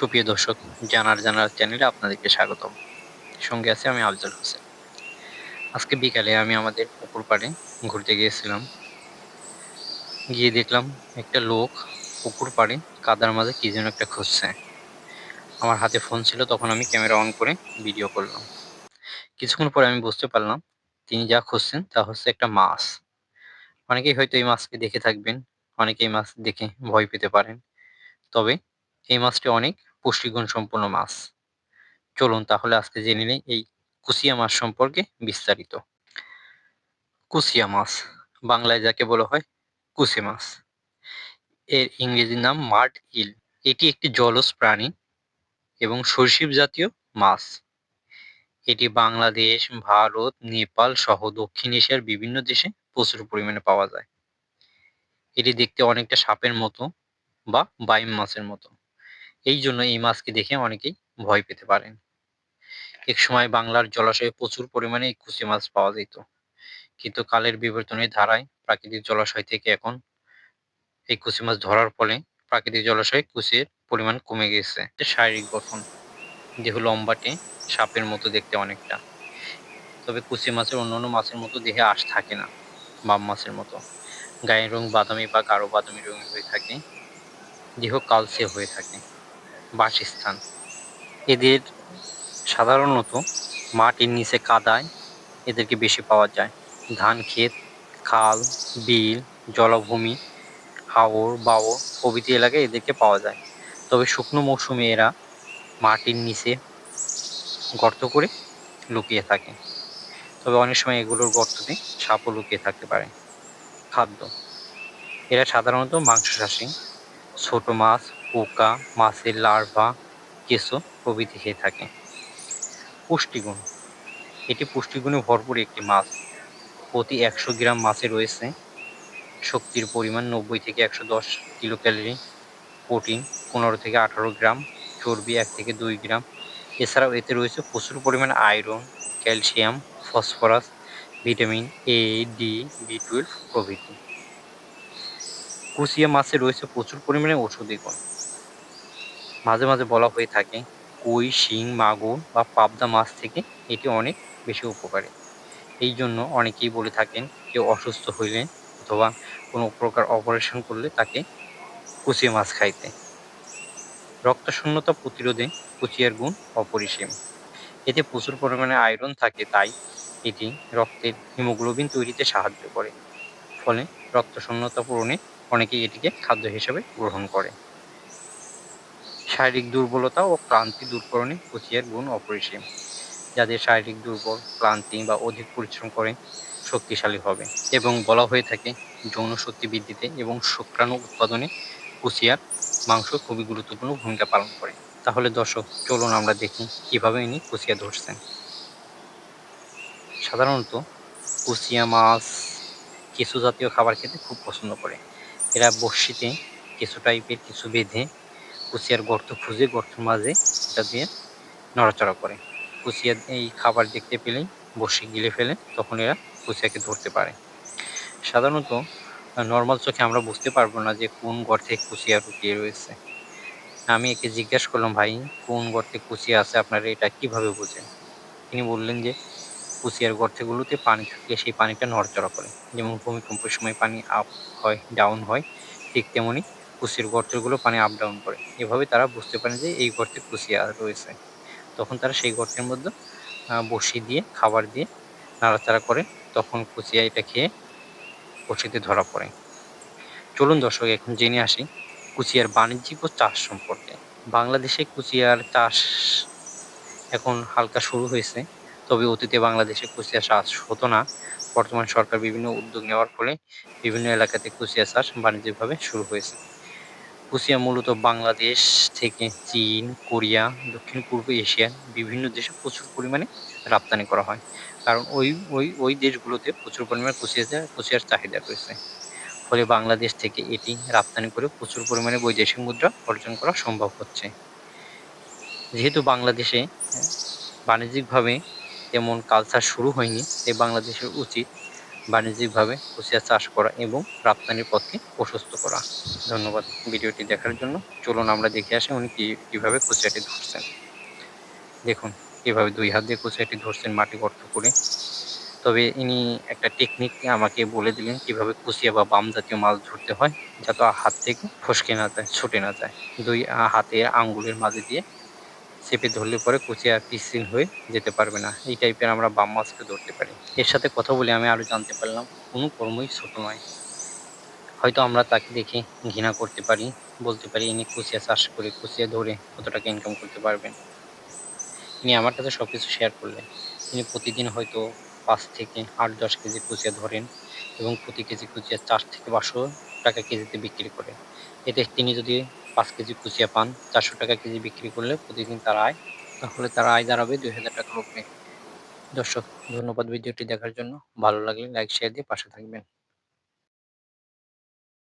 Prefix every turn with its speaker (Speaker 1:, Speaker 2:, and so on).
Speaker 1: সুপ্রিয় দর্শক, জানার জানার চ্যানেলে আপনাদেরকে স্বাগতম। সঙ্গে আছে আমি আফজল হোসেন। আজকে বিকালে আমি আমাদের পুকুর পাড়ে ঘুরতে গিয়েছিলাম। গিয়ে দেখলাম একটা লোক পুকুর পাড়ে কাদার মাঝে কী যেন একটা খুঁজছে। আমার হাতে ফোন ছিল, তখন আমি ক্যামেরা অন করে ভিডিও করলাম। কিছুক্ষণ পরে আমি বুঝতে পারলাম, তিনি যা খুঁজছেন তা হচ্ছে একটা মাছ। অনেকেই হয়তো এই মাছকে দেখে থাকবেন অনেকে এই মাছ দেখে ভয় পেতে পারেন। তবে এই মাছটি অনেক পুষ্টিগুণ সম্পন্ন মাছ। চলুন তাহলে আজকে জেনে নিই এই কুসিয়া মাছ সম্পর্কে বিস্তারিত। কুসিয়া মাছ, বাংলায় যাকে বলা হয় কুসি মাছ। এর ইংরেজি নাম মাড ইল। এটি একটি জলজ প্রাণী এবং সরীসৃপ জাতীয় মাছ। এটি বাংলাদেশ, ভারত, নেপাল সহ দক্ষিণ এশিয়ার বিভিন্ন দেশে প্রচুর পরিমাণে পাওয়া যায়। এটি দেখতে অনেকটা সাপের মতো বা বাইম মাছের মতো। এই জন্য এই মাছকে দেখে অনেকেই ভয় পেতে পারেন। এক সময় বাংলার জলাশয়ে প্রচুর পরিমাণে এই কুচি মাছ পাওয়া যেত। কিন্তু কালের বিবর্তনের ধারায় প্রাকৃতিক জলাশয় থেকে এখন এই কুচি মাছ ধরার ফলে প্রাকৃতিক জলাশয়ে কুচির পরিমাণ কমে গেছে। শারীরিক গঠন, দেহ লম্বাটে সাপের মতো দেখতে অনেকটা। তবে কুচি মাছের অন্যান্য মাছের মতো দেহে আশ থাকে না, বাম মাছের মতো। গায়ের রং বাদামি বা গাঢ় বাদামি রঙের হয়ে থাকে, দেহ কালচে হয়ে থাকে। বাসস্থান। এদের সাধারণত মাটির নিচে কাদায় এদেরকে বেশি পাওয়া যায়। ধান, ক্ষেত, খাল, বিল, জলভূমি, হাওর, বাওর প্রভৃতি এলাকায় এদেরকে পাওয়া যায়। তবে শুকনো মৌসুমে এরা মাটির নিচে গর্ত করে লুকিয়ে থাকে। তবে অনেক সময় এগুলোর গর্ততে সাপও লুকিয়ে থাকতে পারে। খাদ্য। এরা সাধারণত মাংসাশী ছোট মাছ পোকা, মাছের লার্ভা, কেঁচো প্রভৃতি খেয়ে থাকে। পুষ্টিগুণ। এটি পুষ্টিগুণে ভরপুর একটি মাছ। প্রতি একশো গ্রাম মাছে রয়েছে শক্তির পরিমাণ নব্বই থেকে একশো দশ কিলো ক্যালোরি প্রোটিন পনেরো থেকে আঠারো গ্রাম, চর্বি এক থেকে দুই গ্রাম। এছাড়াও এতে রয়েছে প্রচুর পরিমাণে iron, calcium, phosphorus, vitamin A D B twelve প্রভৃতি। কুচিয়া মাছে রয়েছে প্রচুর পরিমাণে ঔষধি গুণ। মাঝে মাঝে বলা হয়ে থাকে, কই, শিং, মাগুর বা পাবদা মাছ থেকে এটি অনেক বেশি উপকারী। এই জন্য অনেকেই বলে থাকেন কেউ অসুস্থ হইলে অথবা কোনো প্রকার অপারেশন করলে তাকে কুচিয়া মাছ খাইতে। রক্তশূন্যতা প্রতিরোধে কুচিয়ার গুণ অপরিসীম। এতে প্রচুর পরিমাণে আয়রন থাকে, তাই এটি রক্তের হিমোগ্লোবিন তৈরিতে সাহায্য করে। ফলে রক্তশূন্যতা পূরণে অনেকেই এটিকে খাদ্য হিসেবে গ্রহণ করে। শারীরিক দুর্বলতা ও ক্লান্তি দূরকরণে কুচিয়ার গুণ অপরিসীম, যাদের শারীরিক দুর্বল, ক্লান্তি বা অধিক পরিশ্রম করে শক্তিশালী হবে। এবং বলা হয়ে থাকে, যৌন শক্তি বৃদ্ধিতে এবং শুক্রাণু উৎপাদনে কুচিয়ার মাংস খুবই গুরুত্বপূর্ণ ভূমিকা পালন করে। তাহলে দর্শক, চলুন আমরা দেখি কীভাবে ইনি কুচিয়া ধরছেন। সাধারণত কুচিয়া মাছ কেঁচু জাতীয় খাবার খেতে খুব পছন্দ করে। এরা বড়শিতে কিছু টাইপের কিছু বেঁধে কুচিয়ার গর্ত খুঁজে, গর্তের মাঝে এটা দিয়ে নড়াচড়া করে। কুচিয়া এই খাবার দেখতে পেলেই বসে গিলে ফেলে, তখন এরা কুচিয়াকে ধরতে পারে। সাধারণত নর্মাল চোখে আমরা বুঝতে পারব না যে কোন গর্তে কুচিয়া লুকিয়ে রয়েছে। আমি একে জিজ্ঞাসা করলাম, ভাই, কোন গর্তে কুচিয়া আছে? আপনারা এটা কীভাবে বোঝেন? তিনি বললেন যে কুচিয়ার গর্তেগুলোতে পানি থাকলে সেই পানিটা নড়চড়া করে। যেমন ভূমিকম্পের সময় পানি আপ হয় ডাউন হয়, ঠিক তেমনি কুচির গর্তগুলো পানি আপ ডাউন করে। এভাবে তারা বুঝতে পারে যে এই গর্তে কুচিয়া রয়েছে। তখন তারা সেই গর্তের মধ্যে বসি দিয়ে, খাবার দিয়ে নাড়াচাড়া করে তখন কুচিয়া এটা খেয়ে বসিতে ধরা পড়ে। চলুন দর্শক, এখন জেনে আসি কুচিয়ার বাণিজ্যিক ও চাষ সম্পর্কে। বাংলাদেশে কুচিয়ার চাষ এখন হালকা শুরু হয়েছে, তবে অতীতে বাংলাদেশে কুচিয়া চাষ হতো না। বর্তমান সরকার বিভিন্ন উদ্যোগ নেওয়ার ফলে বিভিন্ন এলাকাতে কুচিয়া চাষ বাণিজ্যিকভাবে শুরু হয়েছে। কুচিয়া মূলত বাংলাদেশ থেকে চীন, কোরিয়া, দক্ষিণ পূর্ব এশিয়ার বিভিন্ন দেশে প্রচুর পরিমাণে রপ্তানি করা হয়। কারণ ওই ওই ওই দেশগুলোতে প্রচুর পরিমাণে কুচিয়া কুচিয়ার চাহিদা রয়েছে। ফলে বাংলাদেশ থেকে এটি রপ্তানি করে প্রচুর পরিমাণে বৈদেশিক মুদ্রা অর্জন করা সম্ভব হচ্ছে। যেহেতু বাংলাদেশে বাণিজ্যিকভাবে তেমন কালচার শুরু হয়নি, তাই বাংলাদেশের উচিত বাণিজ্যিকভাবে কুচিয়া চাষ করা এবং রপ্তানির পথকে প্রশস্ত করা। ধন্যবাদ ভিডিওটি দেখার জন্য। চলুন আমরা দেখে আসি উনি কি, কীভাবে কুচিয়াটি ধরছেন। দেখুন, কীভাবে দুই হাত দিয়ে কুচিয়াটি ধরছেন মাটি গর্ত করে। তবে ইনি একটা টেকনিক আমাকে বলে দিলেন কীভাবে কুচিয়া বা বাম জাতীয় মাছ ধরতে হয়, যাতে হাত থেকে ফসকে না যায়, ছুটে না যায়। দুই হাতের আঙ্গুলের মাঝে দিয়ে চেপে ধরলে পরে কুচিয়া পিসিন হয়ে যেতে পারবে না। এই টাইপের আমরা বাম মাছকে ধরতে পারি। এর সাথে কথা বলে আমি আরও জানতে পারলাম, কোনো কর্মই ছোট নয়। হয়তো আমরা তাকে দেখে ঘৃণা করতে পারি, বলতে পারি, ইনি কুচিয়া চাষ করে কুচিয়া ধরে কত টাকা ইনকাম করতে পারবেন? ইনি আমার কাছে সব কিছু শেয়ার করলেন। তিনি প্রতিদিন হয়তো পাঁচ থেকে আট, দশ কেজি কুচিয়া ধরেন এবং প্রতি কেজি কুচিয়া চার থেকে পাঁচশো টাকা কেজিতে বিক্রি করে এতে তিনি যদি পাঁচ কেজি কুচিয়া পান, চারশো টাকা কেজি বিক্রি করলে প্রতিদিন তার আয়, তাহলে তার আয় দাঁড়াবে দুই হাজার টাকার উপরে। দর্শক, ধন্যবাদ ভিডিওটি দেখার জন্য। ভালো লাগলে লাইক শেয়ার দিয়ে পাশে থাকবেন।